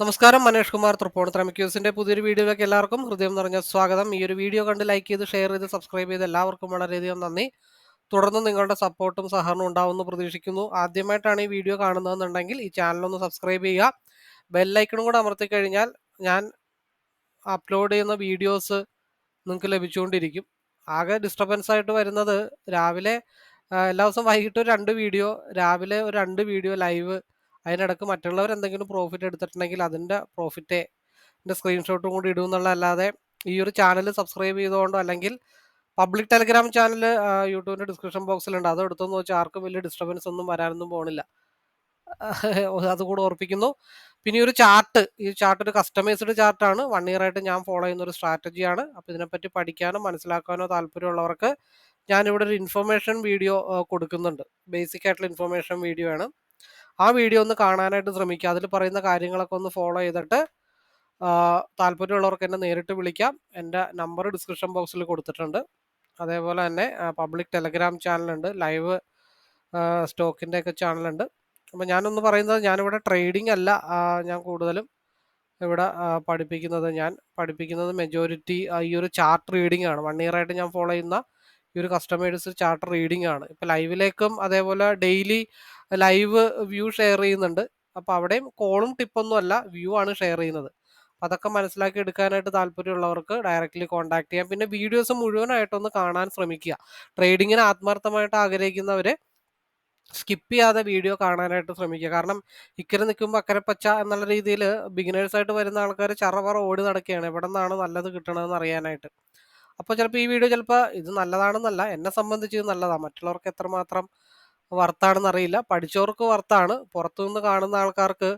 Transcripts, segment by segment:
നമസ്കാരം മനേഷ് കുമാർ തൃപ്പൂണിത്തറ മിക്യൂസിന്റെ പുതിയൊരു വീഡിയോയിലേക്ക് എല്ലാവർക്കും ഹൃദയം നിറഞ്ഞ സ്വാഗതം. ഈ ഒരു വീഡിയോ കണ്ട് ലൈക്ക് ചെയ്ത് ഷെയർ ചെയ്ത് സബ്സ്ക്രൈബ് ചെയ്ത് എല്ലാവർക്കും വളരെയധികം നന്ദി. തുടർന്ന് നിങ്ങളുടെ സപ്പോർട്ടും സഹകരണവും ഉണ്ടാവുമെന്ന് പ്രതീക്ഷിക്കുന്നു. ആദ്യമായിട്ടാണ് ഈ വീഡിയോ കാണുന്നതെന്നുണ്ടെങ്കിൽ ഈ ചാനലൊന്ന് സബ്സ്ക്രൈബ് ചെയ്യുക. ബെല്ലൈക്കണും കൂടെ അമർത്തി കഴിഞ്ഞാൽ ഞാൻ അപ്ലോഡ് ചെയ്യുന്ന വീഡിയോസ് നിങ്ങൾക്ക് ലഭിച്ചുകൊണ്ടിരിക്കും. ആകെ ഡിസ്റ്റർബൻസ് ആയിട്ട് വരുന്നത് രാവിലെ എല്ലാ ദിവസവും വൈകിട്ട് ഒരു രണ്ട് വീഡിയോ രാവിലെ ഒരു രണ്ട് വീഡിയോ ലൈവ് അതിനിടക്ക് മറ്റുള്ളവർ എന്തെങ്കിലും പ്രോഫിറ്റ് എടുത്തിട്ടുണ്ടെങ്കിൽ അതിന്റെ പ്രോഫിറ്റ് സ്ക്രീൻഷോട്ടും കൂടി ഇടുമെന്നുള്ള അല്ലാതെ ഈ ഒരു ചാനൽ സബ്സ്ക്രൈബ് ചെയ്തുകൊണ്ടോ അല്ലെങ്കിൽ പബ്ലിക് ടെലിഗ്രാം ചാനൽ യൂട്യൂബിന്റെ ഡിസ്ക്രിപ്ഷൻ ബോക്സിലുണ്ട് അത് എടുത്തെന്ന് വെച്ചാൽ ആർക്കും വലിയ ഡിസ്റ്റർബൻസ് ഒന്നും വരാനൊന്നും പോകണില്ല അതുകൂടെ ഓർപ്പിക്കുന്നു. പിന്നെ ഒരു ചാർട്ട് ഈ ചാർട്ട് ഒരു കസ്റ്റമൈസ്ഡ് ചാർട്ടാണ് വൺ ഇയർ ആയിട്ട് ഞാൻ ഫോളോ ചെയ്യുന്ന ഒരു സ്ട്രാറ്റജിയാണ് അപ്പോൾ ഇതിനെപ്പറ്റി പഠിക്കാനോ മനസ്സിലാക്കാനോ താല്പര്യമുള്ളവർക്ക് ഞാനിവിടെ ഒരു ഇൻഫർമേഷൻ വീഡിയോ കൊടുക്കുന്നുണ്ട്. ബേസിക് ആയിട്ടുള്ള ഇൻഫർമേഷൻ വീഡിയോ ആണ്. ആ വീഡിയോ ഒന്ന് കാണാനായിട്ട് ശ്രമിക്കുക. അതിൽ പറയുന്ന കാര്യങ്ങളൊക്കെ ഒന്ന് ഫോളോ ചെയ്തിട്ട് താല്പര്യമുള്ളവർക്ക് എന്നെ നേരിട്ട് വിളിക്കാം. എന്റെ നമ്പർ ഡിസ്ക്രിപ്ഷൻ ബോക്സിൽ കൊടുത്തിട്ടുണ്ട്. അതേപോലെ തന്നെ പബ്ലിക് ടെലഗ്രാം ചാനലുണ്ട് ലൈവ് സ്റ്റോക്കിന്റെ ഒക്കെ ചാനലുണ്ട് അപ്പോൾ ഞാനൊന്ന് പറയുന്നത് ഞാനിവിടെ ട്രേഡിംഗ് അല്ല. ഞാൻ കൂടുതലും ഇവിടെ പഠിപ്പിക്കുന്നത് ഞാൻ പഠിപ്പിക്കുന്നത് മെജോറിറ്റി ഈ ഒരു ചാർട്ട് റീഡിംഗ് ആണ്. വൺ ഇയർ ആയിട്ട് ഞാൻ ഫോളോ ചെയ്യുന്ന ഈ ഒരു കസ്റ്റമേഴ്സ് ചാർട്ട് റീഡിംഗ് ആണ്. ഇപ്പം ലൈവിലേക്കും അതേപോലെ ഡെയിലി ലൈവ് വ്യൂ ഷെയർ ചെയ്യുന്നുണ്ട്. അപ്പോൾ അവിടെയും കോളും ടിപ്പൊന്നും അല്ല വ്യൂ ആണ് ഷെയർ ചെയ്യുന്നത്. അതൊക്കെ മനസ്സിലാക്കി എടുക്കാനായിട്ട് താല്പര്യമുള്ളവർക്ക് ഡയറക്റ്റ്ലി കോൺടാക്ട് ചെയ്യാം. പിന്നെ വീഡിയോസ് മുഴുവനായിട്ടൊന്ന് കാണാൻ ശ്രമിക്കുക. ട്രേഡിങ്ങിന് ആത്മാർത്ഥമായിട്ട് ആഗ്രഹിക്കുന്നവർ സ്കിപ്പ് ചെയ്യാതെ വീഡിയോ കാണാനായിട്ട് ശ്രമിക്കുക. കാരണം ഇക്കരെ നിൽക്കുമ്പോൾ അക്കരെ പച്ച എന്നുള്ള രീതിയിൽ ബിഗിനേഴ്സായിട്ട് വരുന്ന ആൾക്കാർ ചറവറ ഓടി നടക്കുകയാണ്. എവിടെ നിന്നാണ് നല്ലത് കിട്ടണമെന്ന് അറിയാനായിട്ട്. അപ്പോൾ ചിലപ്പോൾ ഈ വീഡിയോ ചിലപ്പോൾ ഇത് നല്ലതാണെന്നല്ല എന്നെ സംബന്ധിച്ച് ഇത് നല്ലതാണ് മറ്റുള്ളവർക്ക് എത്രമാത്രം വർത്താണെന്ന് അറിയില്ല. പഠിച്ചവർക്ക് വർത്താണ്. പുറത്തുനിന്ന് കാണുന്ന ആൾക്കാർക്ക്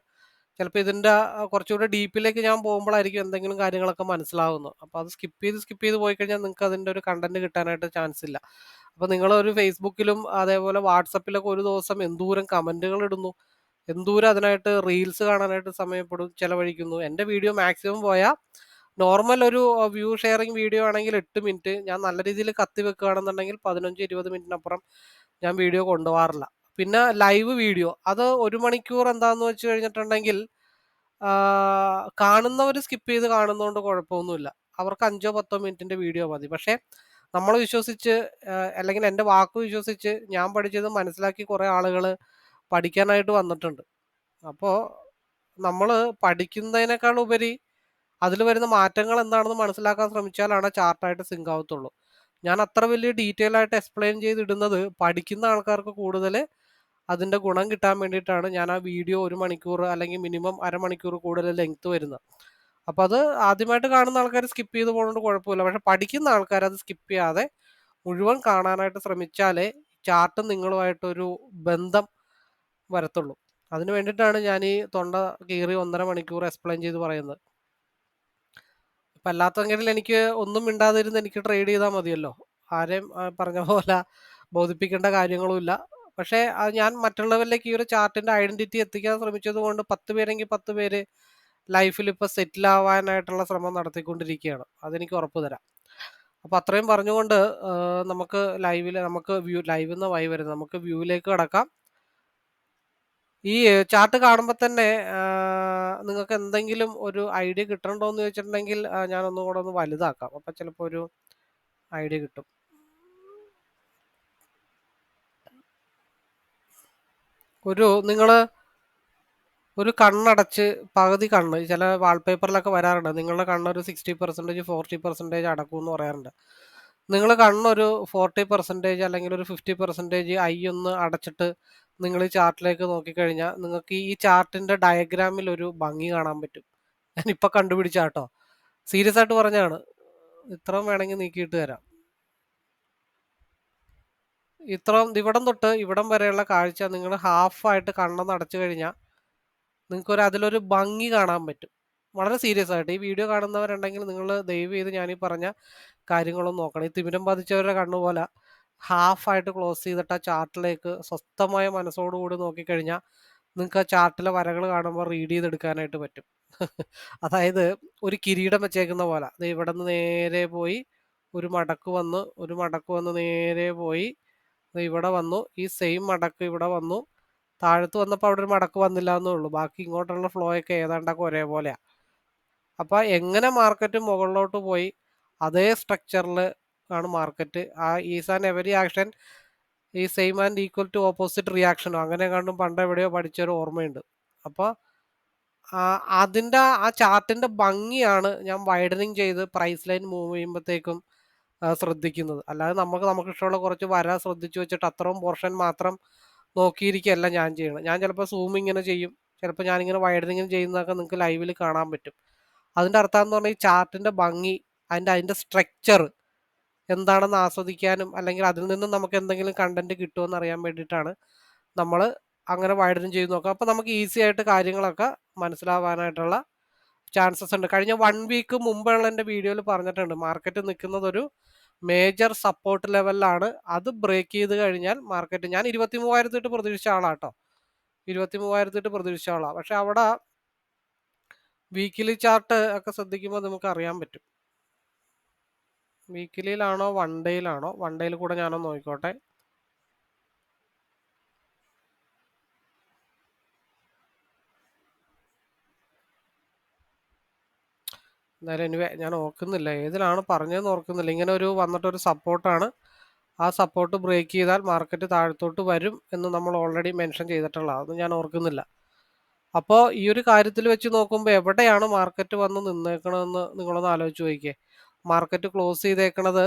ചിലപ്പോൾ ഇതിന്റെ കുറച്ചുകൂടി ഡീപ്പിലേക്ക് ഞാൻ പോകുമ്പോഴായിരിക്കും എന്തെങ്കിലും കാര്യങ്ങളൊക്കെ മനസ്സിലാവുന്നത്. അപ്പോൾ അത് സ്കിപ്പ് ചെയ്ത് സ്കിപ്പ് ചെയ്ത് പോയി കഴിഞ്ഞാൽ നിങ്ങൾക്ക് അതിന്റെ ഒരു കണ്ടന്റ് കിട്ടാനായിട്ട് ചാൻസ് ഇല്ല. അപ്പോൾ നിങ്ങൾ ഒരു ഫേസ്ബുക്കിലും അതേപോലെ വാട്സപ്പിലൊക്കെ ഒരു ദിവസം എന്തൂരം കമന്റുകൾ ഇടുന്നു. എന്തൂരം അതിനായിട്ട് റീൽസ് കാണാനായിട്ട് സമയപ്പെടും ചിലവഴിക്കുന്നു. എന്റെ വീഡിയോ മാക്സിമം പോയാൽ നോർമൽ ഒരു വ്യൂ ഷെയറിങ് വീഡിയോ ആണെങ്കിൽ എട്ട് മിനിറ്റ്. ഞാൻ നല്ല രീതിയിൽ കത്തി വെക്കുകയാണെന്നുണ്ടെങ്കിൽ പതിനഞ്ച് ഇരുപത് മിനിറ്റിനപ്പുറം ഞാൻ വീഡിയോ കൊണ്ടുപോകാറില്ല. പിന്നെ ലൈവ് വീഡിയോ. അത് ഒരു മണിക്കൂർ എന്താണെന്ന് വെച്ച് കഴിഞ്ഞിട്ടുണ്ടെങ്കിൽ കാണുന്നവർ സ്കിപ്പ് ചെയ്ത് കാണുന്നതുകൊണ്ട് കുഴപ്പമൊന്നുമില്ല. അവർക്ക് അഞ്ചോ പത്തോ മിനിറ്റിന്റെ വീഡിയോ മതി. പക്ഷേ നമ്മൾ വിശ്വസിച്ച് അല്ലെങ്കിൽ എന്റെ വാക്ക് വിശ്വസിച്ച് ഞാൻ പഠിച്ചത് മനസ്സിലാക്കി കുറേ ആളുകൾ പഠിക്കാനായിട്ട് വന്നിട്ടുണ്ട്. അപ്പോൾ നമ്മൾ പഠിക്കുന്നതിനേക്കാൾ ഉപരി അതിൽ വരുന്ന മാറ്റങ്ങൾ എന്താണെന്ന് മനസ്സിലാക്കാൻ ശ്രമിച്ചാലാണ് ചാർട്ടായിട്ട് സിങ്ക് ആവത്തുള്ളൂ. ഞാൻ അത്ര വലിയ ഡീറ്റെയിൽ ആയിട്ട് എക്സ്പ്ലെയിൻ ചെയ്തിടുന്നത് പഠിക്കുന്ന ആൾക്കാർക്ക് കൂടുതൽ അതിന്റെ ഗുണം കിട്ടാൻ വേണ്ടിയിട്ടാണ് ഞാൻ ആ വീഡിയോ ഒരു മണിക്കൂർ അല്ലെങ്കിൽ മിനിമം അരമണിക്കൂർ കൂടുതൽ ലെങ്ത് വരുന്നത്. അപ്പോൾ അത് ആദ്യമായിട്ട് കാണുന്ന ആൾക്കാർ സ്കിപ്പ് ചെയ്ത് പോകുന്നതുകൊണ്ട് കുഴപ്പമില്ല. പക്ഷെ പഠിക്കുന്ന ആൾക്കാർ അത് സ്കിപ്പ് ചെയ്യാതെ മുഴുവൻ കാണാനായിട്ട് ശ്രമിച്ചാലേ ചാർട്ട് നിങ്ങളുമായിട്ടൊരു ബന്ധം വരത്തുള്ളൂ. അതിന് വേണ്ടിയിട്ടാണ് ഞാൻ ഈ തൊണ്ട കീറി ഒന്നര മണിക്കൂർ എക്സ്പ്ലെയിൻ ചെയ്ത് പറയുന്നത്. ഇപ്പം അല്ലാത്തെങ്കിൽ എനിക്ക് ഒന്നും മിണ്ടാതിരുന്ന് എനിക്ക് ട്രേഡ് ചെയ്താൽ മതിയല്ലോ. ആരെയും പറഞ്ഞ പോലെ ബോധിപ്പിക്കേണ്ട കാര്യങ്ങളുമില്ല പക്ഷേ ഞാൻ മറ്റുള്ളവരിലേക്ക് ഈ ഒരു ചാർട്ടിന്റെ ഐഡന്റിറ്റി എത്തിക്കാൻ ശ്രമിച്ചത് കൊണ്ട് പത്ത് പേരെങ്കിൽ പത്ത് പേര് ലൈഫിൽ ഇപ്പോൾ സെറ്റിൽ ആവാനായിട്ടുള്ള ശ്രമം നടത്തിക്കൊണ്ടിരിക്കുകയാണ്. അതെനിക്ക് ഉറപ്പ് തരാം. അപ്പോൾ അത്രയും പറഞ്ഞുകൊണ്ട് നമുക്ക് ലൈവിൽ നമുക്ക് വ്യൂ ലൈവിൽ നിന്ന് വൈ വരുന്നത്. നമുക്ക് വ്യൂവിലേക്ക് കിടക്കാം. ഈ ചാർട്ട് കാണുമ്പോൾ തന്നെ നിങ്ങൾക്ക് എന്തെങ്കിലും ഒരു ഐഡിയ കിട്ടണ്ടോ എന്ന് ചോദിച്ചിട്ടുണ്ടെങ്കിൽ ഞാൻ ഒന്നും കൂടെ ഒന്ന് വലുതാക്കാം. അപ്പൊ ചിലപ്പോ ഒരു ഐഡിയ കിട്ടും. ഒരു നിങ്ങൾ ഒരു കണ്ണടച്ച് പകുതി കണ്ണ് ചില വാൾപേപ്പറിലൊക്കെ വരാറുണ്ട്. നിങ്ങളുടെ കണ്ണൊരു സിക്സ്റ്റി പെർസെന്റേജ് ഫോർട്ടി പെർസെന്റേജ് അടക്കും എന്ന് പറയാറുണ്ട്. നിങ്ങൾ കണ്ണൊരു ഫോർട്ടി പെർസെന്റേജ് അല്ലെങ്കിൽ ഒരു ഫിഫ്റ്റി പെർസെന്റേജ് ഐ ഒന്ന് അടച്ചിട്ട് നിങ്ങൾ ചാർട്ടിലേക്ക് നോക്കിക്കഴിഞ്ഞാൽ നിങ്ങൾക്ക് ഈ ചാർട്ടിന്റെ ഡയഗ്രാമിൽ ഒരു ഭംഗി കാണാൻ പറ്റും. ഞാനിപ്പോൾ കണ്ടുപിടിച്ച കേട്ടോ സീരിയസ് ആയിട്ട് പറഞ്ഞാണ്. ഇത്രയും വേണമെങ്കിൽ നീക്കിയിട്ട് തരാം ഇത്രയും ഇവിടം തൊട്ട് ഇവിടം വരെയുള്ള കാഴ്ച നിങ്ങൾ ഹാഫായിട്ട് കണ്ണെന്ന് അടച്ചു കഴിഞ്ഞാൽ നിങ്ങൾക്കൊരു അതിലൊരു ഭംഗി കാണാൻ പറ്റും. വളരെ സീരിയസ് ആയിട്ട് ഈ വീഡിയോ കാണുന്നവരുണ്ടെങ്കിൽ നിങ്ങൾ ദയവ് ചെയ്ത് ഞാനീ പറഞ്ഞ കാര്യങ്ങളൊന്നും നോക്കണം. ഈ തിമിരം ബാധിച്ചവരുടെ കണ്ണുപോലെ ഹാഫായിട്ട് ക്ലോസ് ചെയ്തിട്ട് ആ ചാർട്ടിലേക്ക് സ്വസ്ഥമായ മനസ്സോടുകൂടി നോക്കിക്കഴിഞ്ഞാൽ നിങ്ങൾക്ക് ആ ചാർട്ടിലെ വരകൾ കാണുമ്പോൾ റീഡ് ചെയ്തെടുക്കാനായിട്ട് പറ്റും. അതായത് ഒരു കിരീടം വെച്ചേക്കുന്ന പോലെ. അത് ഇവിടെ നിന്ന് നേരെ പോയി ഒരു മടക്ക് വന്ന് ഒരു മടക്ക് വന്ന് നേരെ പോയി ഇവിടെ വന്നു ഈ സെയിം മടക്ക് ഇവിടെ വന്നു. താഴത്ത് വന്നപ്പോൾ അവിടെ ഒരു മടക്ക് വന്നില്ല എന്നേ ഉള്ളൂ. ബാക്കി ഇങ്ങോട്ടുള്ള ഫ്ലോ ഒക്കെ ഏതാണ്ടൊക്കെ ഒരേപോലെയാണ് അപ്പോൾ എങ്ങനെ മാർക്കറ്റ് മുകളിലോട്ട് പോയി അതേ സ്ട്രക്ചറിൽ ആണ് മാർക്കറ്റ് ആ ഈസ് ആൻഡ് എവരി ആക്ഷൻ ഈ same and equal to opposite റിയാക്ഷനോ അങ്ങനെ കണ്ടും പണ്ട് എവിടെയോ പഠിച്ചൊരു ഓർമ്മയുണ്ട്. അപ്പോൾ അതിന്റെ ആ ചാർട്ടിന്റെ ഭംഗിയാണ് ഞാൻ വൈഡനിങ് ചെയ്ത് പ്രൈസ് ലൈൻ മൂവ് ചെയ്യുമ്പോഴത്തേക്കും ശ്രദ്ധിക്കുന്നത്. അല്ലാതെ നമുക്ക് നമുക്ക് ഇഷ്ടമുള്ള കുറച്ച് വര ശ്രദ്ധിച്ചു വെച്ചിട്ട് അത്രയും പോർഷൻ മാത്രം നോക്കിയിരിക്കുകയല്ല ഞാൻ ചെയ്യണം ഞാൻ ചിലപ്പോൾ സൂം ഇങ്ങനെ ചെയ്യും. ചിലപ്പോൾ ഞാനിങ്ങനെ വൈഡനിങ് ചെയ്യുന്നതൊക്കെ നിങ്ങൾക്ക് ലൈവിൽ കാണാൻ പറ്റും. അതിന്റെ അർത്ഥം എന്ന് പറഞ്ഞാൽ ഈ ചാർട്ടിന്റെ ഭംഗി അതിന്റെ അതിന്റെ സ്ട്രക്ചർ എന്താണെന്ന് ആസ്വദിക്കാനും അല്ലെങ്കിൽ അതിൽ നിന്നും നമുക്ക് എന്തെങ്കിലും കണ്ടന്റ് കിട്ടുമെന്ന് അറിയാൻ വേണ്ടിയിട്ടാണ് നമ്മൾ അങ്ങനെ വൈഡനും ചെയ്ത് നോക്കുക. അപ്പോൾ നമുക്ക് ഈസി ആയിട്ട് കാര്യങ്ങളൊക്കെ മനസ്സിലാവാനായിട്ടുള്ള ചാൻസസ് ഉണ്ട്. കഴിഞ്ഞ വൺ വീക്ക് മുമ്പുള്ള എന്റെ വീഡിയോയിൽ പറഞ്ഞിട്ടുണ്ട് മാർക്കറ്റ് നിൽക്കുന്നത് ഒരു മേജർ സപ്പോർട്ട് ലെവലിലാണ് അത് ബ്രേക്ക് ചെയ്ത് കഴിഞ്ഞാൽ മാർക്കറ്റ് ഞാൻ ഇരുപത്തി മൂവായിരത്തിട്ട് പ്രതീക്ഷിച്ച ആളാട്ടോ. ഇരുപത്തി മൂവായിരത്തിട്ട് പ്രതീക്ഷിച്ച ആളാണ് പക്ഷെ അവിടെ വീക്കിലി ചാർട്ട് ഒക്കെ ശ്രദ്ധിക്കുമ്പോൾ നമുക്ക് അറിയാൻ പറ്റും. വീക്കിലിയിലാണോ വൺ ഡേയിലാണോ? വൺ ഡേയിൽ കൂടെ ഞാനൊന്ന് നോക്കിക്കോട്ടെ. എന്തായാലും എനിവേ ഞാൻ ഓർക്കുന്നില്ല. ഏതിലാണ് പറഞ്ഞതെന്ന് ഓർക്കുന്നില്ല. ഇങ്ങനെ ഒരു വന്നിട്ടൊരു സപ്പോർട്ടാണ്. ആ സപ്പോർട്ട് ബ്രേക്ക് ചെയ്താൽ മാർക്കറ്റ് താഴത്തോട്ട് വരും എന്ന് നമ്മൾ ഓൾറെഡി മെൻഷൻ ചെയ്തിട്ടുള്ള അതൊന്നും ഞാൻ ഓർക്കുന്നില്ല. അപ്പോൾ ഈ ഒരു കാര്യത്തിൽ വെച്ച് നോക്കുമ്പോൾ എവിടെയാണ് മാർക്കറ്റ് വന്ന് നിന്നേക്കണമെന്ന് നിങ്ങളൊന്ന് ആലോചിച്ച് നോക്കിയേ മാർക്കറ്റ് ക്ലോസ് ചെയ്തേക്കണത്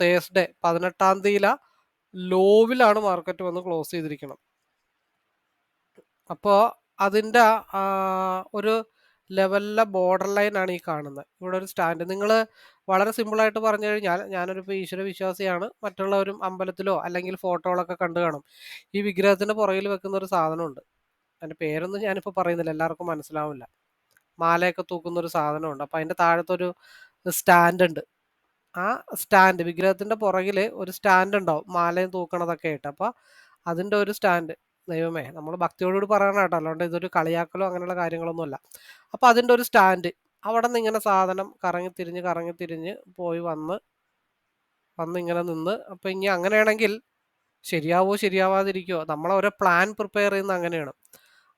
തേഴ്സ്ഡേ പതിനെട്ടാം തീയതി ലോവിലാണ് മാർക്കറ്റ് വന്ന് ക്ലോസ് ചെയ്തിരിക്കണം അപ്പോൾ അതിന്റെ ഒരു ലെവലിലെ ബോർഡർ ലൈൻ ആണ് ഈ കാണുന്നത്. ഇവിടെ ഒരു സ്റ്റാൻഡ്. നിങ്ങൾ വളരെ സിമ്പിളായിട്ട് പറഞ്ഞു കഴിഞ്ഞാൽ ഞാനൊരു ഇപ്പോൾ ഈശ്വര വിശ്വാസിയാണ്. മറ്റുള്ളവരും അമ്പലത്തിലോ അല്ലെങ്കിൽ ഫോട്ടോകളൊക്കെ കണ്ടു കാണും. ഈ വിഗ്രഹത്തിന്റെ പുറകിൽ വെക്കുന്ന ഒരു സാധനമുണ്ട്. അതിന്റെ പേരൊന്നും ഞാനിപ്പോൾ പറയുന്നില്ല. എല്ലാവർക്കും മനസ്സിലാവില്ല. മാലയൊക്കെ തൂക്കുന്ന ഒരു സാധനമുണ്ട്. അപ്പോൾ അതിന്റെ താഴത്തൊരു സ്റ്റാൻഡ് ഉണ്ട് ആ സ്റ്റാൻഡ് വിഗ്രഹത്തിന്റെ പുറകിൽ ഒരു സ്റ്റാൻഡ് ഉണ്ടാവും മാലയും തൂക്കണതൊക്കെ ആയിട്ട്. അപ്പോൾ അതിന്റെ ഒരു സ്റ്റാൻഡ്. ദൈവമേ നമ്മൾ ഭക്തിയോടുകൂടി പറയണം കേട്ടോ. അല്ലാണ്ട് ഇതൊരു കളിയാക്കലോ അങ്ങനെയുള്ള കാര്യങ്ങളൊന്നുമല്ല. അപ്പോൾ അതിന്റെ ഒരു സ്റ്റാൻഡ്. അവിടെ നിന്ന് ഇങ്ങനെ സാധനം കറങ്ങി തിരിഞ്ഞ് കറങ്ങി പോയി വന്ന് വന്ന് ഇങ്ങനെ നിന്ന്. അപ്പോൾ ഇനി അങ്ങനെയാണെങ്കിൽ ശരിയാവോ ശരിയാവാതിരിക്കുമോ നമ്മളെ ഓരോ പ്ലാൻ പ്രിപ്പയർ ചെയ്യുന്ന അങ്ങനെയാണ്.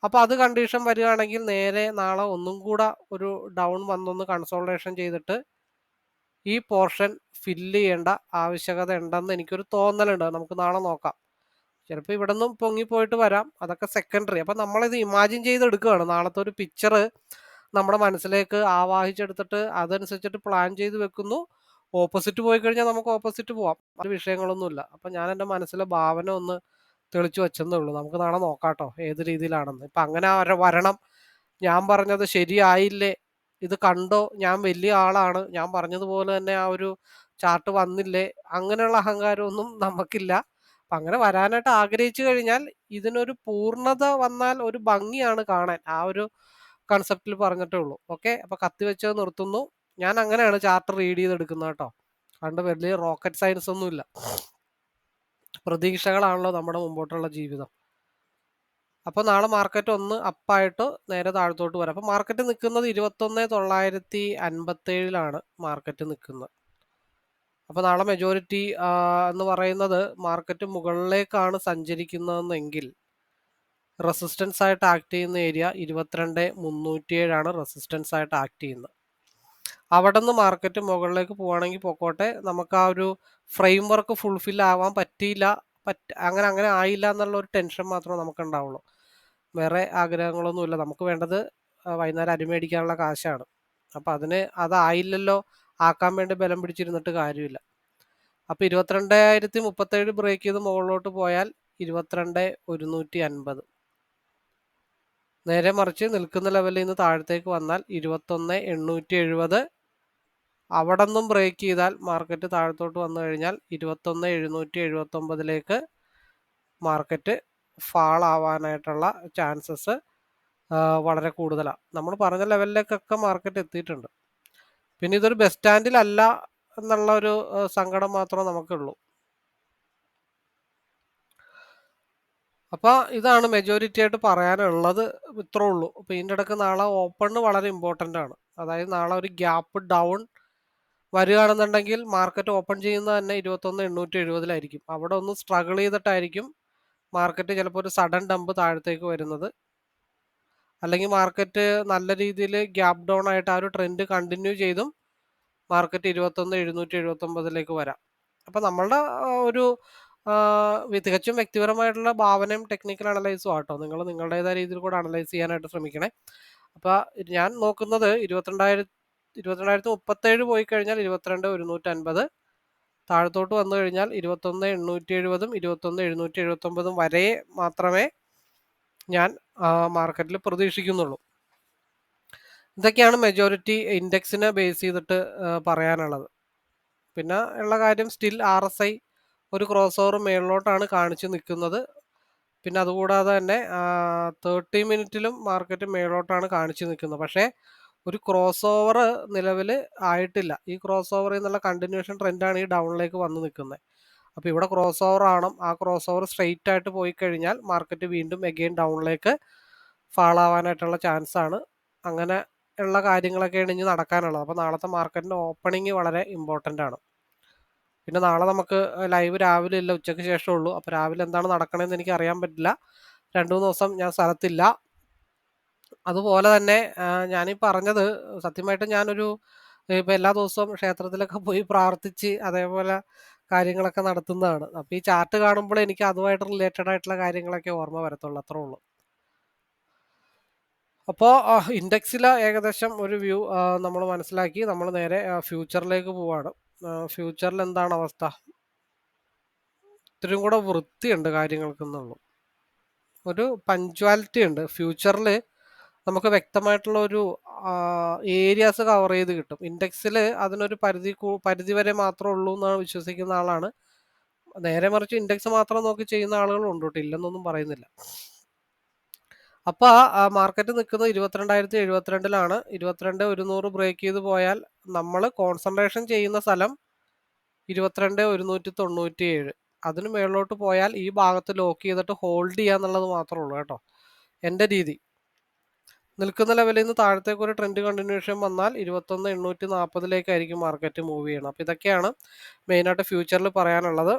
അപ്പോൾ അത് കണ്ടീഷൻ വരികയാണെങ്കിൽ നേരെ നാളെ ഒന്നും കൂടെ ഒരു ഡൗൺ വന്നൊന്ന് കൺസോൾട്ടേഷൻ ചെയ്തിട്ട് ഈ പോർഷൻ ഫില്ല് ചെയ്യേണ്ട ആവശ്യകത ഉണ്ടെന്ന് എനിക്കൊരു തോന്നലുണ്ട്. നമുക്ക് നാളെ നോക്കാം. ചിലപ്പോൾ ഇവിടെ നിന്നും പൊങ്ങിപ്പോയിട്ട് വരാം. അതൊക്കെ സെക്കൻഡറി അപ്പം നമ്മളിത് ഇമാജിൻ ചെയ്തെടുക്കുകയാണ്. നാളത്തെ ഒരു പിക്ചർ നമ്മുടെ മനസ്സിലേക്ക് ആവാഹിച്ചെടുത്തിട്ട് അതനുസരിച്ചിട്ട് പ്ലാൻ ചെയ്ത് വെക്കുന്നു. ഓപ്പോസിറ്റ് പോയി കഴിഞ്ഞാൽ നമുക്ക് ഓപ്പോസിറ്റ് പോവാം. അത് വിഷയങ്ങളൊന്നുമില്ല. അപ്പം ഞാൻ എന്റെ മനസ്സിലെ ഭാവന ഒന്ന് തെളിച്ചു വെച്ചെന്നേ ഉള്ളൂ നമുക്ക് നാളെ നോക്കാട്ടോ ഏത് രീതിയിലാണെന്ന്. ഇപ്പം അങ്ങനെ വരണം. ഞാൻ പറഞ്ഞത് ശരിയായില്ലേ? ഇത് കണ്ടോ? ഞാൻ വലിയ ആളാണ്. ഞാൻ പറഞ്ഞതുപോലെ തന്നെ ആ ഒരു ചാർട്ട് വന്നില്ലേ? അങ്ങനെയുള്ള അഹങ്കാരമൊന്നും നമുക്കില്ല. അപ്പം അങ്ങനെ വരാനായിട്ട് ആഗ്രഹിച്ചു കഴിഞ്ഞാൽ ഇതിനൊരു പൂർണത വന്നാൽ ഒരു ഭംഗിയാണ് കാണാൻ. ആ ഒരു കൺസെപ്റ്റിൽ പറഞ്ഞിട്ടേ ഉള്ളൂ. ഓക്കെ? അപ്പം കത്തി വെച്ചത് നിർത്തുന്നു. ഞാൻ അങ്ങനെയാണ് ചാർട്ട് റീഡ് ചെയ്തെടുക്കുന്നത് കേട്ടോ. കണ്ട് വലിയ റോക്കറ്റ് സയൻസ് ഒന്നുമില്ല. പ്രതീക്ഷകളാണല്ലോ നമ്മുടെ മുമ്പോട്ടുള്ള ജീവിതം. അപ്പോൾ നാളെ മാർക്കറ്റ് ഒന്ന് അപ്പായിട്ട് നേരെ താഴത്തോട്ട് വരാം. അപ്പോൾ മാർക്കറ്റ് നിൽക്കുന്നത് ഇരുപത്തൊന്ന് തൊള്ളായിരത്തി അൻപത്തേഴിലാണ് മാർക്കറ്റ് നിൽക്കുന്നത്. അപ്പോൾ നാളെ മെജോറിറ്റി എന്ന് പറയുന്നത് മാർക്കറ്റ് മുകളിലേക്കാണ് സഞ്ചരിക്കുന്നതെങ്കിൽ റെസിസ്റ്റൻസ് ആയിട്ട് ആക്ട് ചെയ്യുന്ന ഏരിയ ഇരുപത്തിരണ്ട് മുന്നൂറ്റിയേഴാണ് റെസിസ്റ്റൻസ് ആയിട്ട് ആക്ട് ചെയ്യുന്നത്. അവിടെ നിന്ന് മാർക്കറ്റ് മുകളിലേക്ക് പോവുകയാണെങ്കിൽ പൊക്കോട്ടെ. നമുക്ക് ആ ഒരു ഫ്രെയിം വർക്ക് ഫുൾഫിൽ ആവാൻ പറ്റിയില്ല. പറ്റ അങ്ങനെ അങ്ങനെ ആയില്ല എന്നുള്ള ഒരു ടെൻഷൻ മാത്രമേ നമുക്ക് ഉണ്ടാവുള്ളൂ വേറെ ആഗ്രഹങ്ങളൊന്നുമില്ല. നമുക്ക് വേണ്ടത് വൈകുന്നേരം അരിമേടിക്കാനുള്ള കാശാണ്. അപ്പം അതിന് അതായില്ലല്ലോ. ആക്കാൻ വേണ്ടി ബലം പിടിച്ചിരുന്നിട്ട് കാര്യമില്ല. അപ്പോൾ ഇരുപത്തിരണ്ടായിരത്തി മുപ്പത്തേഴ് ബ്രേക്ക് ചെയ്ത് മുകളിലോട്ട് പോയാൽ ഇരുപത്തിരണ്ട് ഒരുന്നൂറ്റി അൻപത് നേരെ മറിച്ച് നിൽക്കുന്ന ലെവലിൽ നിന്ന് താഴത്തേക്ക് വന്നാൽ ഇരുപത്തൊന്ന് എണ്ണൂറ്റി എഴുപത് അവിടെ നിന്നും ബ്രേക്ക് ചെയ്താൽ മാർക്കറ്റ് താഴത്തോട്ട് വന്നു കഴിഞ്ഞാൽ ഇരുപത്തൊന്ന് എഴുന്നൂറ്റി എഴുപത്തൊമ്പതിലേക്ക് മാർക്കറ്റ് ഫാൾ ആവാനായിട്ടുള്ള ചാൻസസ് വളരെ കൂടുതലാണ് നമ്മൾ പറഞ്ഞ ലെവലിലേക്കൊക്കെ മാർക്കറ്റ് എത്തിയിട്ടുണ്ട്. പിന്നെ ഇതൊരു ബസ് സ്റ്റാൻഡിലല്ല എന്നുള്ള ഒരു സങ്കടം മാത്രമേ നമുക്കുള്ളൂ. അപ്പോൾ ഇതാണ് മെജോറിറ്റി ആയിട്ട് പറയാനുള്ളത് ഇത്രേ ഉള്ളൂ. അപ്പോൾ ഇതിന്റെ ഇടയ്ക്ക് നാളെ ഓപ്പൺ വളരെ ഇമ്പോർട്ടന്റ് ആണ്. അതായത് നാളെ ഒരു ഗ്യാപ്പ് ഡൗൺ വരികയാണെന്നുണ്ടെങ്കിൽ മാർക്കറ്റ് ഓപ്പൺ ചെയ്യുന്നത് തന്നെ ഇരുപത്തൊന്ന് എണ്ണൂറ്റി എഴുപതിലായിരിക്കും. അവിടെ ഒന്ന് സ്ട്രഗിൾ ചെയ്തിട്ടായിരിക്കും മാർക്കറ്റ് ചിലപ്പോൾ ഒരു സഡൻ ഡംപ് താഴത്തേക്ക് വരുന്നത്. അല്ലെങ്കിൽ മാർക്കറ്റ് നല്ല രീതിയിൽ ഗ്യാപ് ഡൗൺ ആയിട്ട് ആ ഒരു ട്രെൻഡ് കണ്ടിന്യൂ ചെയ്തും മാർക്കറ്റ് ഇരുപത്തൊന്ന് എഴുന്നൂറ്റി എഴുപത്തൊമ്പതിലേക്ക് വരാം. അപ്പം നമ്മളുടെ ഒരു തികച്ചും വ്യക്തിപരമായിട്ടുള്ള ഭാവനയും ടെക്നിക്കൽ അനലൈസും ആട്ടോ. നിങ്ങൾ നിങ്ങളുടേതായ രീതിയിൽ കൂടെ അനലൈസ് ചെയ്യാനായിട്ട് ശ്രമിക്കണേ. അപ്പോൾ ഞാൻ നോക്കുന്നത് ഇരുപത്തിരണ്ടായിരത്തി ഇരുപത്തിരണ്ടായിരത്തി മുപ്പത്തേഴ് പോയി കഴിഞ്ഞാൽ ഇരുപത്തിരണ്ട് ഒരുന്നൂറ്റി അൻപത് താഴത്തോട്ട് വന്നു കഴിഞ്ഞാൽ ഇരുപത്തൊന്ന് എണ്ണൂറ്റി എഴുപതും ഇരുപത്തൊന്ന് എഴുന്നൂറ്റി എഴുപത്തൊമ്പതും വരെ മാത്രമേ ഞാൻ മാർക്കറ്റിൽ പ്രതീക്ഷിക്കുന്നുള്ളൂ. ഇതൊക്കെയാണ് മെജോറിറ്റി ഇൻഡെക്സിനെ ബേസ് ചെയ്തിട്ട് പറയാനുള്ളത്. പിന്നെ ഉള്ള കാര്യം സ്റ്റിൽ ആർ എസ് ഐ ഒരു ക്രോസ് ഓവർ മേളിലോട്ടാണ് കാണിച്ചു നിൽക്കുന്നത്. പിന്നെ അതുകൂടാതെ തന്നെ തേർട്ടി മിനിറ്റിലും മാർക്കറ്റ് മേളിലോട്ടാണ് കാണിച്ചു നിൽക്കുന്നത്. പക്ഷേ ഒരു ക്രോസ് ഓവർ നിലവിൽ ആയിട്ടില്ല. ഈ ക്രോസ് ഓവർ എന്നുള്ള കണ്ടിന്യൂഷൻ ട്രെൻഡാണ് ഈ ഡൗണിലേക്ക് വന്ന് നിൽക്കുന്നത്. അപ്പോൾ ഇവിടെ ക്രോസ് ഓവർ ആണ് ആ ക്രോസ് ഓവർ സ്ട്രെയിറ്റ് ആയിട്ട് പോയി കഴിഞ്ഞാൽ മാർക്കറ്റ് വീണ്ടും എഗെയിൻ ഡൗണിലേക്ക് ഫാൾ ആവാനായിട്ടുള്ള ചാൻസ് ആണ്. അങ്ങനെ ഉള്ള കാര്യങ്ങളൊക്കെയാണ് ഇനി നടക്കാനുള്ളത്. അപ്പോൾ നാളത്തെ മാർക്കറ്റിന്റെ ഓപ്പണിംഗ് വളരെ ഇമ്പോർട്ടന്റ് ആണ്. പിന്നെ നാളെ നമുക്ക് ലൈവ് രാവിലെ ഇല്ല ഉച്ചയ്ക്ക് ശേഷമേ ഉള്ളൂ. അപ്പോൾ രാവിലെ എന്താണ് നടക്കണമെന്ന് എനിക്ക് അറിയാൻ പറ്റില്ല. രണ്ടു മൂന്ന് ദിവസം ഞാൻ സ്ഥലത്തില്ല. അതുപോലെ തന്നെ ഞാനീ പറഞ്ഞത് സത്യമായിട്ട് ഞാനൊരു ഇപ്പം എല്ലാ ദിവസവും ക്ഷേത്രത്തിലൊക്കെ പോയി പ്രാർത്ഥിച്ച് അതേപോലെ കാര്യങ്ങളൊക്കെ നടത്തുന്നതാണ്. അപ്പോൾ ഈ ചാർട്ട് കാണുമ്പോൾ എനിക്ക് അതുമായിട്ട് റിലേറ്റഡ് ആയിട്ടുള്ള കാര്യങ്ങളൊക്കെ ഓർമ്മ വരത്തുള്ളൂ അത്രേ ഉള്ളൂ. അപ്പോൾ ഇൻഡെക്സിൽ ഏകദേശം ഒരു വ്യൂ നമ്മൾ മനസ്സിലാക്കി. നമ്മൾ നേരെ ഫ്യൂച്ചറിലേക്ക് പോവാണ്. ഫ്യൂച്ചറിൽ എന്താണ് അവസ്ഥ? ഇത്രയും കൂടെ വൃത്തിയുണ്ട് കാര്യങ്ങൾക്കെന്നുള്ളൂ. ഒരു പഞ്ച്വാലിറ്റി ഉണ്ട് ഫ്യൂച്ചറിൽ നമുക്ക് വ്യക്തമായിട്ടുള്ള ഒരു ഏരിയാസ് കവർ ചെയ്ത് കിട്ടും. ഇൻഡെക്സിൽ അതിനൊരു പരിധി പരിധി വരെ മാത്രമേ ഉള്ളൂ എന്നാണ് വിശ്വസിക്കുന്ന ആളാണ്. നേരെ മറിച്ച് ഇൻഡെക്സ് മാത്രം നോക്കി ചെയ്യുന്ന ആളുകളുണ്ട് കേട്ടോ. ഇല്ലെന്നൊന്നും പറയുന്നില്ല. അപ്പോൾ മാർക്കറ്റ് നിൽക്കുന്നത് ഇരുപത്തിരണ്ടായിരത്തി എഴുപത്തിരണ്ടിലാണ്. ഇരുപത്തിരണ്ട് ഒരുന്നൂറ് ബ്രേക്ക് ചെയ്ത് പോയാൽ നമ്മൾ കോൺസെൻട്രേഷൻ ചെയ്യുന്ന സ്ഥലം ഇരുപത്തിരണ്ട് ഒരുന്നൂറ്റി തൊണ്ണൂറ്റി ഏഴ് അതിന് മേളിലോട്ട് പോയാൽ ഈ ഭാഗത്ത് ലോക്ക് ചെയ്തിട്ട് ഹോൾഡ് ചെയ്യുക എന്നുള്ളത് മാത്രമേ ഉള്ളൂ കേട്ടോ. എന്റെ രീതി. നിൽക്കുന്ന ലെവലിൽ നിന്ന് താഴത്തേക്ക് ഒരു ട്രെൻഡ് കണ്ടിന്യൂഷൻ വന്നാൽ ഇരുപത്തൊന്ന് എണ്ണൂറ്റി നാൽപ്പതിലേക്കായിരിക്കും മാർക്കറ്റ് മൂവ് ചെയ്യണം. അപ്പോൾ ഇതൊക്കെയാണ് മെയിനായിട്ട് ഫ്യൂച്ചറിൽ പറയാനുള്ളത്.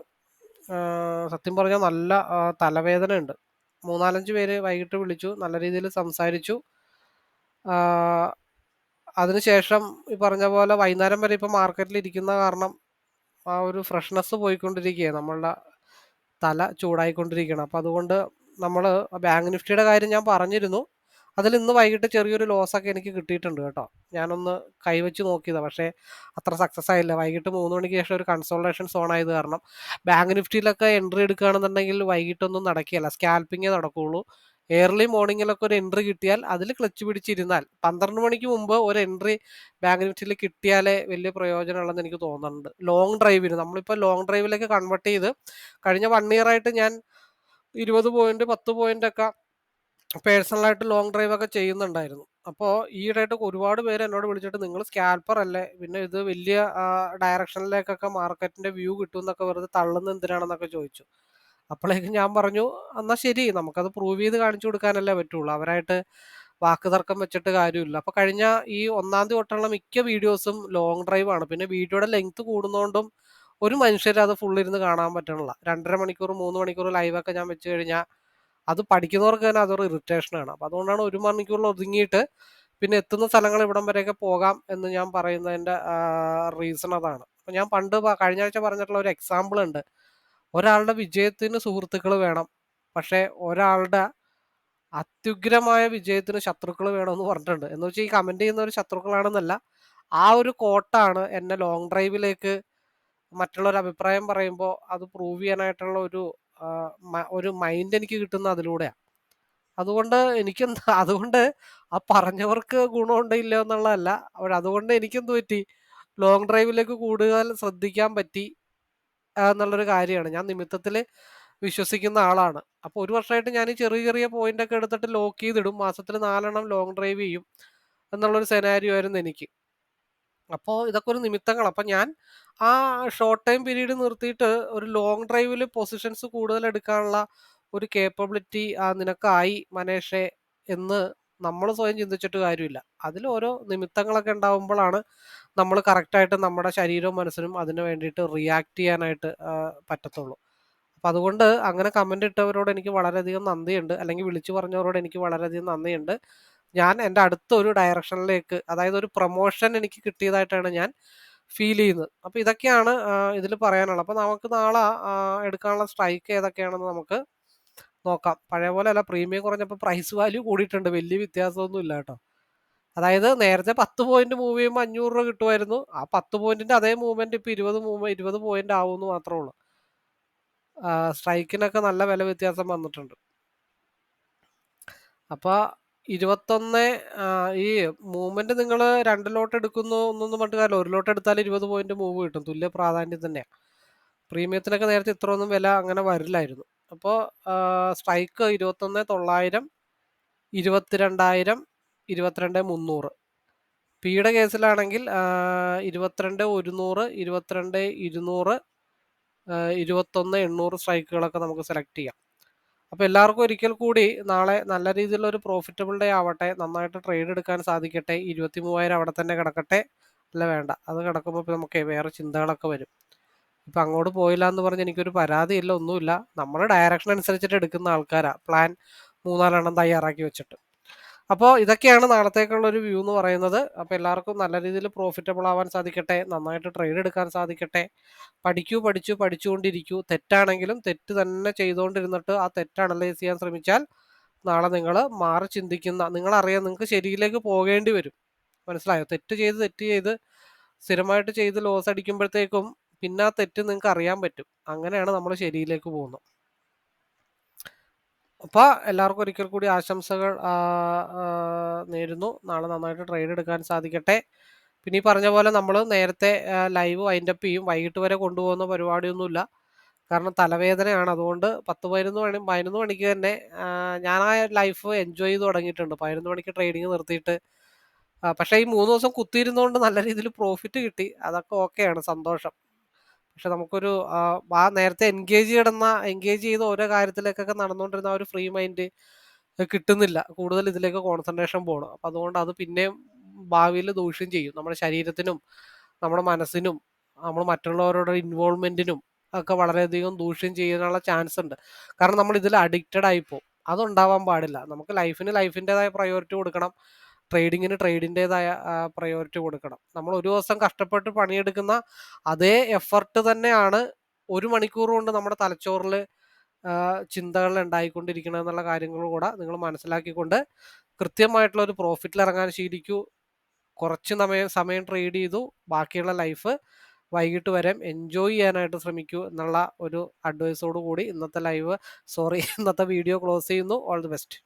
സത്യം പറഞ്ഞാൽ നല്ല തലവേദന ഉണ്ട്. മൂന്നാലഞ്ച് പേര് വൈകിട്ട് വിളിച്ചു നല്ല രീതിയിൽ സംസാരിച്ചു. അതിനുശേഷം ഈ പറഞ്ഞ പോലെ വൈകുന്നേരം വരെ ഇപ്പോൾ മാർക്കറ്റിൽ ഇരിക്കുന്ന കാരണം ആ ഒരു ഫ്രഷ്നെസ് പോയിക്കൊണ്ടിരിക്കുകയാണ്. നമ്മളുടെ തല ചൂടായിക്കൊണ്ടിരിക്കുകയാണ്. അപ്പോൾ അതുകൊണ്ട് നമ്മൾ ബാങ്ക് നിഫ്റ്റിയുടെ കാര്യം ഞാൻ പറഞ്ഞിരുന്നു. അതിൽ ഇന്ന് വൈകിട്ട് ചെറിയൊരു ലോസൊക്കെ എനിക്ക് കിട്ടിയിട്ടുണ്ട് കേട്ടോ. ഞാനൊന്ന് കൈവച്ച് നോക്കിയതാണ് പക്ഷേ അത്ര സക്സസ് ആയില്ല. വൈകിട്ട് മൂന്ന് മണിക്ക് ശേഷം ഒരു കൺസോൾട്ടേഷൻ സോൺ ആയത് കാരണം ബാങ്ക് നിഫ്റ്റിയിലൊക്കെ എൻട്രി എടുക്കുകയാണെന്നുണ്ടെങ്കിൽ വൈകിട്ടൊന്നും നടക്കുകയല്ല. സ്കാൽപ്പിങ്ങേ നടക്കുകയുള്ളൂ ഏർലി മോർണിംഗിലൊക്കെ ഒരു എൻട്രി കിട്ടിയാൽ അതിൽ ക്ലച്ച് പിടിച്ചിരുന്നാൽ പന്ത്രണ്ട് മണിക്ക് മുമ്പ് ഒരു എൻട്രി ബാങ്ക് നിഫ്റ്റിയിൽ കിട്ടിയാലേ വലിയ പ്രയോജനമുള്ളതെന്ന് എനിക്ക് തോന്നുന്നുണ്ട്. ലോങ് ഡ്രൈവിന് നമ്മളിപ്പോൾ ലോങ് ഡ്രൈവിലേക്ക് കൺവേർട്ട് ചെയ്ത് കഴിഞ്ഞ വൺ ഇയർ ആയിട്ട് ഞാൻ ഇരുപത് പോയിന്റ് പത്ത് പോയിന്റ് ഒക്കെ പേഴ്സണലായിട്ട് ലോങ് ഡ്രൈവ് ഒക്കെ ചെയ്യുന്നുണ്ടായിരുന്നു. അപ്പോൾ ഈയിടെയായിട്ട് ഒരുപാട് പേര് എന്നോട് വിളിച്ചിട്ട് നിങ്ങൾ സ്കാൽപ്പർ അല്ലേ? പിന്നെ ഇത് വലിയ ഡയറക്ഷനിലേക്കൊക്കെ മാർക്കറ്റിന്റെ വ്യൂ കിട്ടും എന്നൊക്കെ വെറുതെ തള്ളുന്ന എന്തിനാണെന്നൊക്കെ ചോദിച്ചു. അപ്പോഴേക്കും ഞാൻ പറഞ്ഞു എന്നാൽ ശരി നമുക്കത് പ്രൂവ് ചെയ്ത് കാണിച്ചു കൊടുക്കാനല്ലേ പറ്റുള്ളൂ. അവരായിട്ട് വാക്ക് തർക്കം വെച്ചിട്ട് കാര്യമില്ല. അപ്പോൾ കഴിഞ്ഞ ഈ ഒന്നാം തീയതി തൊട്ടുള്ള മിക്ക വീഡിയോസും ലോങ് ഡ്രൈവ് ആണ്. പിന്നെ വീഡിയോയുടെ ലെങ്ത് കൂടുന്നതുകൊണ്ടും ഒരു മനുഷ്യരെ അത് ഫുള്ളിരുന്ന് കാണാൻ പറ്റണില്ല. രണ്ടര മണിക്കൂർ മൂന്ന് മണിക്കൂർ ലൈവൊക്കെ ഞാൻ വെച്ച് കഴിഞ്ഞാൽ അത് പഠിക്കുന്നവർക്ക് തന്നെ അതൊരു ഇറിറ്റേഷനാണ് അപ്പം അതുകൊണ്ടാണ് ഒരു മണിക്കൂറിൽ ഒതുങ്ങിയിട്ട് പിന്നെ എത്തുന്ന സ്ഥലങ്ങൾ ഇവിടം വരെയൊക്കെ പോകാം എന്ന് ഞാൻ പറയുന്നതിന്റെ റീസൺ അതാണ്. അപ്പം ഞാൻ പണ്ട് കഴിഞ്ഞ ആഴ്ച പറഞ്ഞിട്ടുള്ള ഒരു എക്സാമ്പിൾ ഉണ്ട്. ഒരാളുടെ വിജയത്തിന് സുഹൃത്തുക്കൾ വേണം. പക്ഷേ ഒരാളുടെ അത്യുഗ്രമായ വിജയത്തിന് ശത്രുക്കൾ വേണമെന്ന് പറഞ്ഞിട്ടുണ്ട്. എന്ന് വെച്ചാൽ ഈ കമന്റ് ചെയ്യുന്ന ഒരു ശത്രുക്കളാണെന്നല്ല ആ ഒരു കോട്ടാണ് എന്നെ ലോങ് ഡ്രൈവിലേക്ക് മറ്റുള്ളവർ അഭിപ്രായം പറയുമ്പോൾ അത് പ്രൂവ് ചെയ്യാനായിട്ടുള്ള ഒരു ഒരു മൈൻഡ് എനിക്ക് കിട്ടുന്ന അതിലൂടെയാണ് അതുകൊണ്ട് എനിക്കെന്താ അതുകൊണ്ട് ആ പറഞ്ഞവർക്ക് ഗുണമുണ്ടോ എന്നുള്ളതല്ല. അതുകൊണ്ട് എനിക്കെന്ത് പറ്റി? ലോങ് ഡ്രൈവിലേക്ക് കൂടുതൽ ശ്രദ്ധിക്കാൻ പറ്റി എന്നുള്ളൊരു കാര്യമാണ്. ഞാൻ നിമിത്തത്തിൽ വിശ്വസിക്കുന്ന ആളാണ്. അപ്പോൾ ഒരു വർഷമായിട്ട് ഞാൻ ചെറിയ ചെറിയ പോയിന്റ് ഒക്കെ എടുത്തിട്ട് ലോക്ക് ചെയ്തിടും. മാസത്തിൽ നാലെണ്ണം ലോങ് ഡ്രൈവ് ചെയ്യും. എന്നുള്ളൊരു സെനാരിയോ ആയിരുന്നു എനിക്ക്. അപ്പോൾ ഇതൊക്കെ ഒരു നിമിത്തങ്ങൾ അപ്പം ഞാൻ ആ ഷോർട്ട് ടൈം പീരീഡ് നിർത്തിയിട്ട് ഒരു ലോങ് ഡ്രൈവിൽ പൊസിഷൻസ് കൂടുതൽ എടുക്കാനുള്ള ഒരു കേപ്പബിലിറ്റി ആ നിനക്കായി മനേഷെ എന്ന് നമ്മൾ സ്വയം ചിന്തിച്ചിട്ട് കാര്യമില്ല. അതിൽ ഓരോ നിമിത്തങ്ങളൊക്കെ ഉണ്ടാവുമ്പോഴാണ് നമ്മൾ കറക്റ്റായിട്ട് നമ്മുടെ ശരീരവും മനസ്സിനും അതിന് വേണ്ടിയിട്ട് റിയാക്ട് ചെയ്യാനായിട്ട് പറ്റത്തുള്ളൂ. അപ്പം അതുകൊണ്ട് അങ്ങനെ കമന്റ് ഇട്ടവരോട് എനിക്ക് വളരെയധികം നന്ദിയുണ്ട്. അല്ലെങ്കിൽ വിളിച്ചു പറഞ്ഞവരോട് എനിക്ക് വളരെയധികം നന്ദിയുണ്ട്. ഞാൻ എന്റെ അടുത്ത ഒരു ഡയറക്ഷനിലേക്ക് അതായത് ഒരു പ്രൊമോഷൻ എനിക്ക് കിട്ടിയതായിട്ടാണ് ഞാൻ ഫീൽ ചെയ്യുന്നത്. അപ്പോൾ ഇതൊക്കെയാണ് ഇതിൽ പറയാനുള്ളത്. അപ്പോൾ നമുക്ക് നാളെ എടുക്കാനുള്ള സ്ട്രൈക്ക് ഏതൊക്കെയാണെന്ന് നമുക്ക് നോക്കാം. പഴയ പോലെ അല്ല പ്രീമിയം കുറഞ്ഞപ്പോൾ പ്രൈസ് വാല്യൂ കൂടിയിട്ടുണ്ട്. വലിയ വ്യത്യാസമൊന്നും ഇല്ല കേട്ടോ. അതായത് നേരത്തെ പത്ത് പോയിന്റ് മൂവ് ചെയ്യുമ്പോൾ അഞ്ഞൂറ് രൂപ കിട്ടുമായിരുന്നു. ആ പത്ത് പോയിന്റിന്റെ അതേ മൂവ്മെന്റ് ഇപ്പൊ ഇരുപത് മൂവ് ഇരുപത് പോയിന്റ് ആവുമെന്ന് മാത്രമേ ഉള്ളൂ. സ്ട്രൈക്കിനൊക്കെ നല്ല വില വ്യത്യാസം വന്നിട്ടുണ്ട്. അപ്പോൾ ഇരുപത്തൊന്ന് ഈ മൂവ്മെന്റ് നിങ്ങൾ രണ്ട് ലോട്ട് എടുക്കുന്നു എന്നൊന്നും പറഞ്ഞിട്ട് കാര്യം ഒരു ലോട്ട് എടുത്താൽ ഇരുപത് പോയിന്റ് മൂവ് കിട്ടും. തുല്യ പ്രാധാന്യം തന്നെയാണ് പ്രീമിയത്തിനൊക്കെ നേരത്തെ ഇത്രയൊന്നും വില അങ്ങനെ വരില്ലായിരുന്നു. അപ്പോൾ സ്ട്രൈക്ക് ഇരുപത്തൊന്ന് തൊള്ളായിരം ഇരുപത്തിരണ്ടായിരം ഇരുപത്തിരണ്ട് മുന്നൂറ്. പിയുടെ കേസിലാണെങ്കിൽ ഇരുപത്തിരണ്ട് ഒരുന്നൂറ് ഇരുപത്തിരണ്ട് ഇരുന്നൂറ് ഇരുപത്തൊന്ന് എണ്ണൂറ് സ്ട്രൈക്കുകളൊക്കെ നമുക്ക് സെലക്ട് ചെയ്യാം. അപ്പോൾ എല്ലാവർക്കും ഒരിക്കൽ കൂടി നാളെ നല്ല രീതിയിലുള്ള ഒരു പ്രോഫിറ്റബിൾ ഡേ ആവട്ടെ. നന്നായിട്ട് ട്രേഡ് എടുക്കാൻ സാധിക്കട്ടെ. ഇരുപത്തി മൂവായിരം അവിടെ തന്നെ കിടക്കട്ടെ. അല്ല വേണ്ട. അത് കിടക്കുമ്പോൾ ഇപ്പം നമുക്ക് വേറെ ചിന്തകളൊക്കെ വരും. ഇപ്പം അങ്ങോട്ട് പോയില്ല എന്ന് പറഞ്ഞ് എനിക്കൊരു പരാതിയില്ല ഒന്നുമില്ല. നമ്മൾ ഡയറക്ഷൻ അനുസരിച്ചിട്ട് എടുക്കുന്ന ആൾക്കാരാണ് പ്ലാൻ മൂന്നാലെണ്ണം തയ്യാറാക്കി വെച്ചിട്ട്. അപ്പോൾ ഇതൊക്കെയാണ് നാളത്തേക്കുള്ള ഒരു വ്യൂ എന്ന് പറയുന്നത്. അപ്പോൾ എല്ലാവർക്കും നല്ല രീതിയിൽ പ്രോഫിറ്റബിൾ ആവാൻ സാധിക്കട്ടെ നന്നായിട്ട് ട്രേഡ് എടുക്കാൻ സാധിക്കട്ടെ. പഠിക്കൂ പഠിച്ചു പഠിച്ചുകൊണ്ടിരിക്കൂ. തെറ്റാണെങ്കിലും തെറ്റ് തന്നെ ചെയ്തുകൊണ്ടിരുന്നിട്ട് ആ തെറ്റ് അനലൈസ് ചെയ്യാൻ ശ്രമിച്ചാൽ നാളെ നിങ്ങൾ മാറി ചിന്തിക്കുന്ന നിങ്ങളറിയാം നിങ്ങൾക്ക് ശരിയിലേക്ക് പോകേണ്ടി വരും. മനസ്സിലായോ? തെറ്റ് ചെയ്ത് തെറ്റ് ചെയ്ത് സ്ഥിരമായിട്ട് ചെയ്ത് ലോസ് അടിക്കുമ്പോഴത്തേക്കും പിന്നെ ആ തെറ്റ് നിങ്ങൾക്ക് അറിയാൻ പറ്റും. അങ്ങനെയാണ് നമ്മൾ ശരിയിലേക്ക് പോകുന്നത്. അപ്പോൾ എല്ലാവർക്കും ഒരിക്കൽ കൂടി ആശംസകൾ നേരുന്നു. നാളെ നന്നായിട്ട് ട്രേഡ് എടുക്കാൻ സാധിക്കട്ടെ. പിന്നെ ഈ പറഞ്ഞ പോലെ നമ്മൾ നേരത്തെ ലൈവ് വൈൻഡപ്പ് ചെയ്യും. വൈകിട്ട് വരെ കൊണ്ടുപോകുന്ന പരിപാടിയൊന്നുമില്ല. കാരണം തലവേദനയാണ്. അതുകൊണ്ട് പത്ത് പതിനൊന്ന് മണി പതിനൊന്ന് മണിക്ക് തന്നെ ഞാൻ ആ ലൈഫ് എൻജോയ് ചെയ്ത് തുടങ്ങിയിട്ടുണ്ട്. പതിനൊന്ന് മണിക്ക് ട്രേഡിങ് നിർത്തിയിട്ട്. പക്ഷേ ഈ മൂന്ന് ദിവസം കുത്തിയിരുന്നുകൊണ്ട് നല്ല രീതിയിൽ പ്രോഫിറ്റ് കിട്ടി. അതൊക്കെ ഓക്കെയാണ് സന്തോഷം. പക്ഷെ നമുക്കൊരു ആ, നേരത്തെ എൻഗേജ് കിടന്ന എൻഗേജ് ചെയ്ത ഓരോ കാര്യത്തിലേക്കൊക്കെ നടന്നുകൊണ്ടിരുന്ന ആ ഒരു ഫ്രീ മൈൻഡ് കിട്ടുന്നില്ല. കൂടുതൽ ഇതിലേക്ക് കോൺസെൻട്രേഷൻ പോകണം അപ്പം അതുകൊണ്ട് അത് പിന്നെയും ഭാവിയിൽ ദൂഷ്യം ചെയ്യും. നമ്മുടെ ശരീരത്തിനും നമ്മുടെ മനസ്സിനും നമ്മൾ മറ്റുള്ളവരുടെ ഇൻവോൾവ്മെന്റിനും ഒക്കെ വളരെയധികം ദൂഷ്യം ചെയ്യാനുള്ള ചാൻസ് ഉണ്ട്. കാരണം നമ്മൾ ഇതിൽ അഡിക്റ്റഡ് ആയിപ്പോൾ അതുണ്ടാവാൻ പാടില്ല. നമുക്ക് ലൈഫിന് ലൈഫിന്റെതായ പ്രയോറിറ്റി കൊടുക്കണം. ട്രേഡിങ്ങിന് ട്രേഡിന്റെതായ പ്രയോറിറ്റി കൊടുക്കണം. നമ്മൾ ഒരു ദിവസം കഷ്ടപ്പെട്ട് പണിയെടുക്കുന്ന അതേ എഫർട്ട് തന്നെയാണ് ഒരു മണിക്കൂർ കൊണ്ട് നമ്മുടെ തലച്ചോറിൽ ചിന്തകൾ ഉണ്ടായിക്കൊണ്ടിരിക്കണം എന്നുള്ള കാര്യങ്ങൾ കൂടെ നിങ്ങൾ മനസ്സിലാക്കിക്കൊണ്ട് കൃത്യമായിട്ടുള്ള ഒരു പ്രോഫിറ്റിൽ ഇറങ്ങാൻ ശീലിക്കൂ. കുറച്ച് സമയം സമയം ട്രേഡ് ചെയ്തു. ബാക്കിയുള്ള ലൈഫ് വൈകിട്ട് വരെ എൻജോയ് ചെയ്യാനായിട്ട് ശ്രമിക്കൂ എന്നുള്ള ഒരു അഡ്വൈസോട് കൂടി ഇന്നത്തെ ലൈവ് സോറി ഇന്നത്തെ വീഡിയോ ക്ലോസ് ചെയ്യുന്നു. All the best